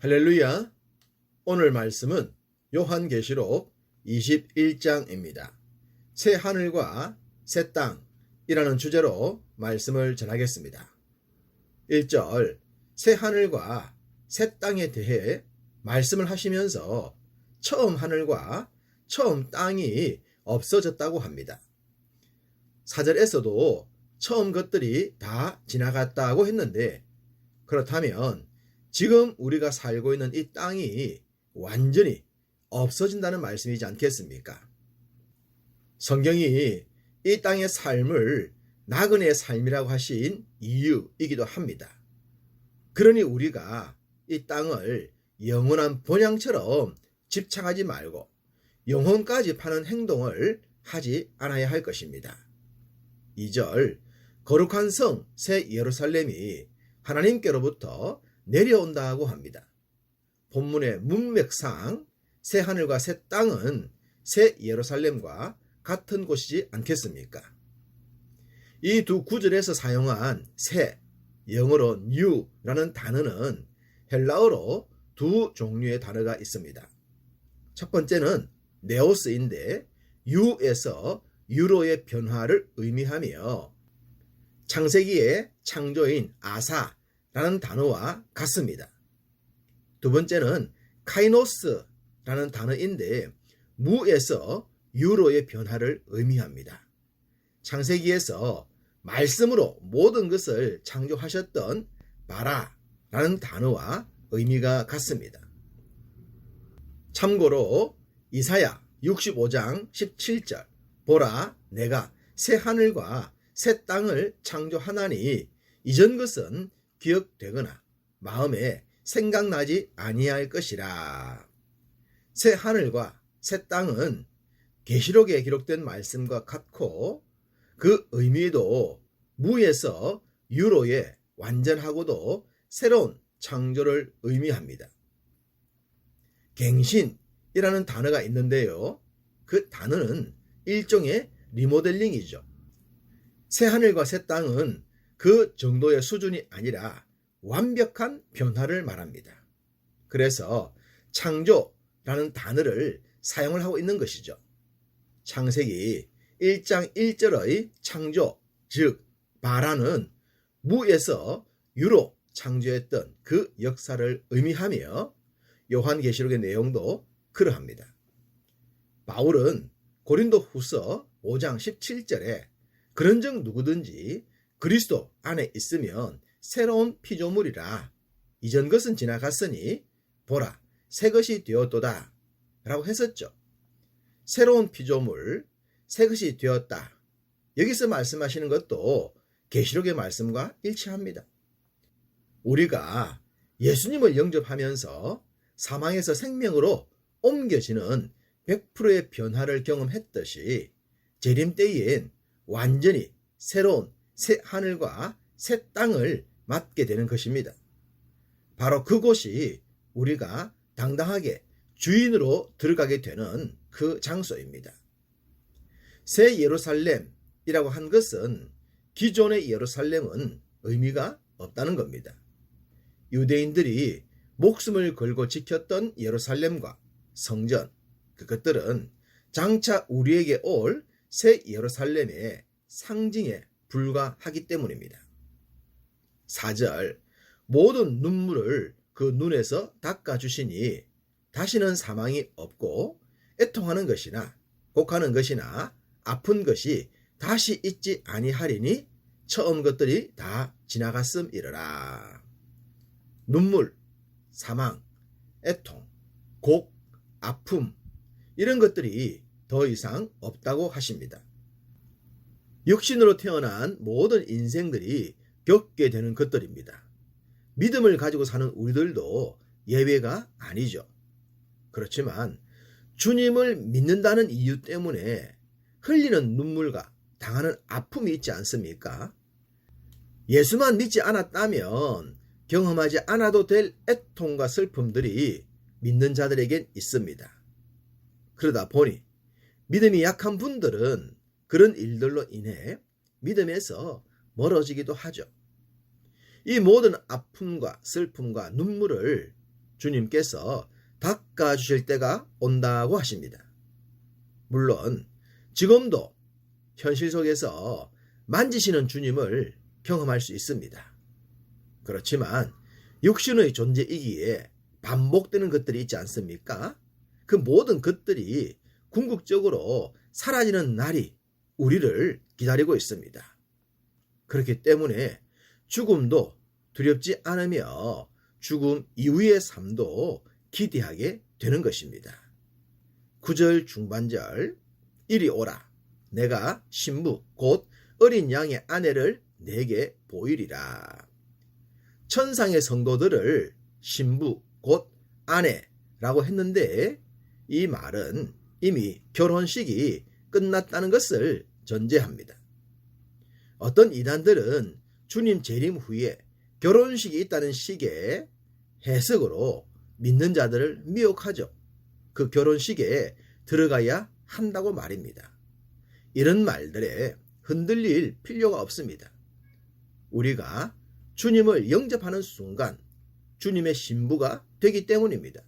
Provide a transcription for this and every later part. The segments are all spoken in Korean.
할렐루야. 오늘 말씀은 요한계시록 21장입니다. 새 하늘과 새 땅이라는 주제로 말씀을 전하겠습니다. 1절 새 하늘과 새 땅에 대해 말씀을 하시면서 처음 하늘과 처음 땅이 없어졌다고 합니다. 4절에서도 처음 것들이 다 지나갔다고 했는데 그렇다면 지금 우리가 살고 있는 이 땅이 완전히 없어진다는 말씀이지 않겠습니까? 성경이 이 땅의 삶을 나그네의 삶이라고 하신 이유이기도 합니다. 그러니 우리가 이 땅을 영원한 본향처럼 집착하지 말고 영혼까지 파는 행동을 하지 않아야 할 것입니다. 2절 거룩한 성 새 예루살렘이 하나님께로부터 내려온다고 합니다. 본문의 문맥상 새 하늘과 새 땅은 새 예루살렘과 같은 곳이지 않겠습니까? 이 두 구절에서 사용한 새, 영어로 new라는 단어는 헬라어로 두 종류의 단어가 있습니다. 첫 번째는 네오스인데 유에서 유로의 변화를 의미하며 창세기의 창조인 아사 라는 단어와 같습니다. 두 번째는 카이노스라는 단어인데 무에서 유로의 변화를 의미합니다. 창세기에서 말씀으로 모든 것을 창조하셨던 바라라는 단어와 의미가 같습니다. 참고로 이사야 65장 17절 보라 내가 새 하늘과 새 땅을 창조하나니 이전 것은 기억되거나 마음에 생각나지 아니할 것이라. 새 하늘과 새 땅은 계시록에 기록된 말씀과 같고 그 의미도 무에서 유로의 완전하고도 새로운 창조를 의미합니다. 갱신이라는 단어가 있는데요. 그 단어는 일종의 리모델링이죠. 새 하늘과 새 땅은 그 정도의 수준이 아니라 완벽한 변화를 말합니다. 그래서 창조라는 단어를 사용을 하고 있는 것이죠. 창세기 1장 1절의 창조, 즉, 바라는 무에서 유로 창조했던 그 역사를 의미하며 요한계시록의 내용도 그러합니다. 바울은 고린도 후서 5장 17절에 그런즉 누구든지 그리스도 안에 있으면 새로운 피조물이라 이전 것은 지나갔으니 보라 새 것이 되었도다 라고 했었죠. 새로운 피조물 새 것이 되었다. 여기서 말씀하시는 것도 계시록의 말씀과 일치합니다. 우리가 예수님을 영접하면서 사망에서 생명으로 옮겨지는 100%의 변화를 경험했듯이 재림 때엔 완전히 새로운 새 하늘과 새 땅을 맞게 되는 것입니다. 바로 그곳이 우리가 당당하게 주인으로 들어가게 되는 그 장소입니다. 새 예루살렘이라고 한 것은 기존의 예루살렘은 의미가 없다는 겁니다. 유대인들이 목숨을 걸고 지켰던 예루살렘과 성전, 그것들은 장차 우리에게 올 새 예루살렘의 상징에 불과하기 때문입니다. 4절 모든 눈물을 그 눈에서 닦아 주시니 다시는 사망이 없고 애통하는 것이나 곡하는 것이나 아픈 것이 다시 있지 아니하리니 처음 것들이 다 지나갔음 이러라. 눈물, 사망, 애통, 곡, 아픔 이런 것들이 더 이상 없다고 하십니다. 육신으로 태어난 모든 인생들이 겪게 되는 것들입니다. 믿음을 가지고 사는 우리들도 예외가 아니죠. 그렇지만 주님을 믿는다는 이유 때문에 흘리는 눈물과 당하는 아픔이 있지 않습니까? 예수만 믿지 않았다면 경험하지 않아도 될 애통과 슬픔들이 믿는 자들에겐 있습니다. 그러다 보니 믿음이 약한 분들은 그런 일들로 인해 믿음에서 멀어지기도 하죠. 이 모든 아픔과 슬픔과 눈물을 주님께서 닦아주실 때가 온다고 하십니다. 물론 지금도 현실 속에서 만지시는 주님을 경험할 수 있습니다. 그렇지만 육신의 존재이기에 반복되는 것들이 있지 않습니까? 그 모든 것들이 궁극적으로 사라지는 날이 우리를 기다리고 있습니다. 그렇기 때문에 죽음도 두렵지 않으며 죽음 이후의 삶도 기대하게 되는 것입니다. 9절 중반절 이리 오라 내가 신부 곧 어린 양의 아내를 내게 보이리라. 천상의 성도들을 신부 곧 아내라고 했는데 이 말은 이미 결혼식이 끝났다는 것을 전제합니다. 어떤 이단들은 주님 재림 후에 결혼식이 있다는 식의 해석으로 믿는 자들을 미혹하죠. 그 결혼식에 들어가야 한다고 말입니다. 이런 말들에 흔들릴 필요가 없습니다. 우리가 주님을 영접하는 순간 주님의 신부가 되기 때문입니다.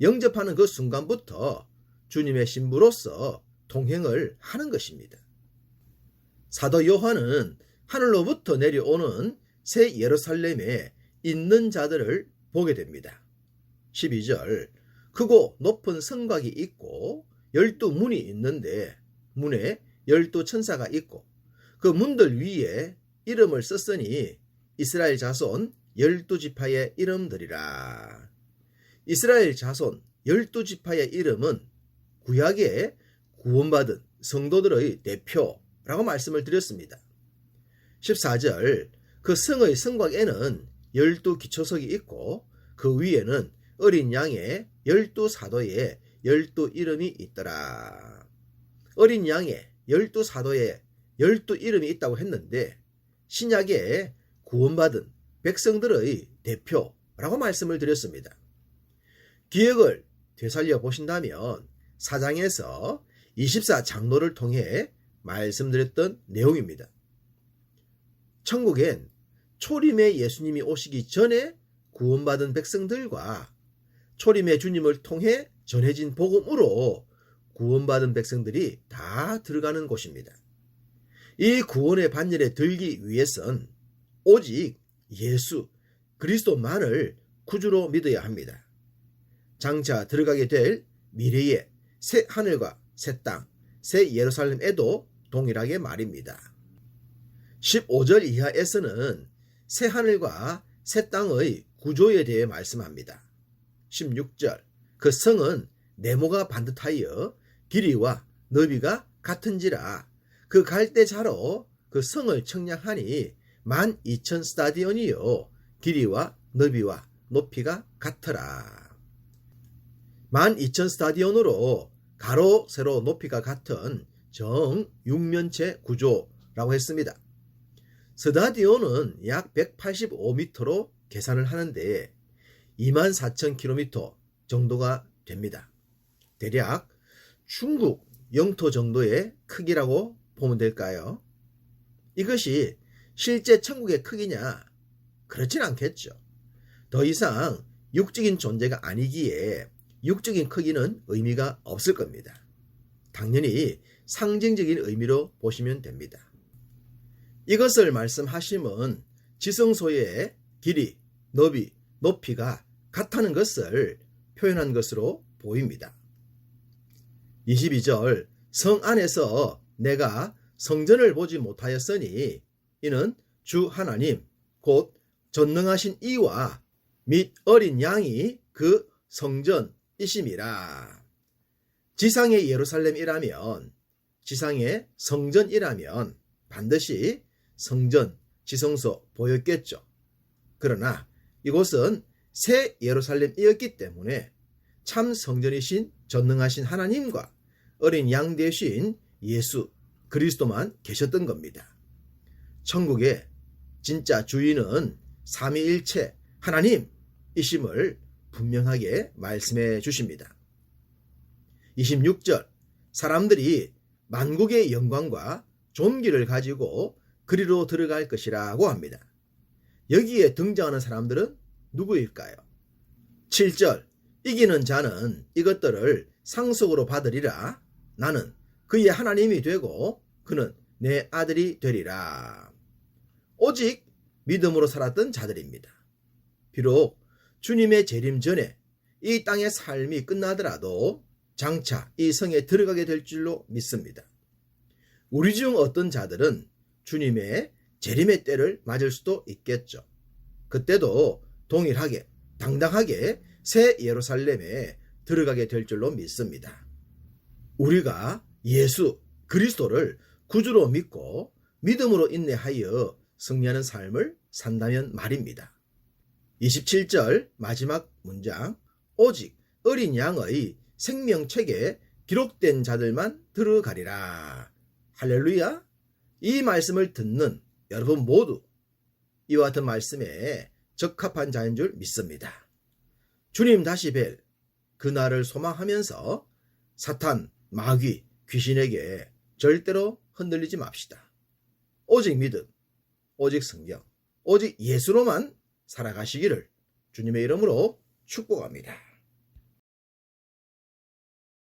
영접하는 그 순간부터 주님의 신부로서 동행을 하는 것입니다. 사도 요한은 하늘로부터 내려오는 새 예루살렘에 있는 자들을 보게 됩니다. 12절 크고 높은 성곽이 있고 열두 문이 있는데 문에 열두 천사가 있고 그 문들 위에 이름을 썼으니 이스라엘 자손 열두 지파의 이름들이라. 이스라엘 자손 열두 지파의 이름은 구약에 구원받은 성도들의 대표 라고 말씀을 드렸습니다. 14절 그 성의 성곽에는 열두 기초석이 있고 그 위에는 어린 양의 열두 사도의 열두 이름이 있더라. 어린 양의 열두 사도의 열두 이름이 있다고 했는데 신약에 구원받은 백성들의 대표라고 말씀을 드렸습니다. 기억을 되살려 보신다면 사장에서 24장로를 통해 말씀드렸던 내용입니다. 천국엔 초림의 예수님이 오시기 전에 구원받은 백성들과 초림의 주님을 통해 전해진 복음으로 구원받은 백성들이 다 들어가는 곳입니다. 이 구원의 반열에 들기 위해선 오직 예수 그리스도만을 구주로 믿어야 합니다. 장차 들어가게 될 미래의 새 하늘과 새 땅, 새 예루살렘에도 동일하게 말입니다. 15절 이하에서는 새 하늘과 새 땅의 구조에 대해 말씀합니다. 16절 그 성은 네모가 반듯하여 길이와 너비가 같은지라 그 갈대자로 그 성을 청량하니 만 이천 스타디온이요 길이와 너비와 높이가 같더라. 만 이천 스타디온으로 가로 세로 높이가 같은 정 육면체 구조라고 했습니다. 스타디온은 약 185m로 계산을 하는데 24,000km 정도가 됩니다. 대략 중국 영토 정도의 크기라고 보면 될까요? 이것이 실제 천국의 크기냐? 그렇진 않겠죠. 더 이상 육적인 존재가 아니기에 육적인 크기는 의미가 없을 겁니다. 당연히 상징적인 의미로 보시면 됩니다. 이것을 말씀하시면 지성소의 길이, 너비, 높이가 같다는 것을 표현한 것으로 보입니다. 22절 성 안에서 내가 성전을 보지 못하였으니 이는 주 하나님 곧 전능하신 이와 및 어린 양이 그 성전이심이라. 지상의 예루살렘이라면 지상의 성전이라면 반드시 성전, 지성소 보였겠죠. 그러나 이곳은 새 예루살렘이었기 때문에 참 성전이신 전능하신 하나님과 어린 양 대신 예수 그리스도만 계셨던 겁니다. 천국의 진짜 주인은 삼위일체 하나님이심을 분명하게 말씀해 주십니다. 26절 사람들이 만국의 영광과 존귀를 가지고 그리로 들어갈 것이라고 합니다. 여기에 등장하는 사람들은 누구일까요? 7절 이기는 자는 이것들을 상속으로 받으리라. 나는 그의 하나님이 되고 그는 내 아들이 되리라. 오직 믿음으로 살았던 자들입니다. 비록 주님의 재림 전에 이 땅의 삶이 끝나더라도 장차 이 성에 들어가게 될 줄로 믿습니다. 우리 중 어떤 자들은 주님의 재림의 때를 맞을 수도 있겠죠. 그때도 동일하게 당당하게 새 예루살렘에 들어가게 될 줄로 믿습니다. 우리가 예수 그리스도를 구주로 믿고 믿음으로 인내하여 승리하는 삶을 산다면 말입니다. 27절 마지막 문장 오직 어린 양의 생명책에 기록된 자들만 들어가리라. 할렐루야. 이 말씀을 듣는 여러분 모두 이와 같은 말씀에 적합한 자인 줄 믿습니다. 주님 다시 뵐 그날을 소망하면서 사탄, 마귀, 귀신에게 절대로 흔들리지 맙시다. 오직 믿음, 오직 성경, 오직 예수로만 살아가시기를 주님의 이름으로 축복합니다.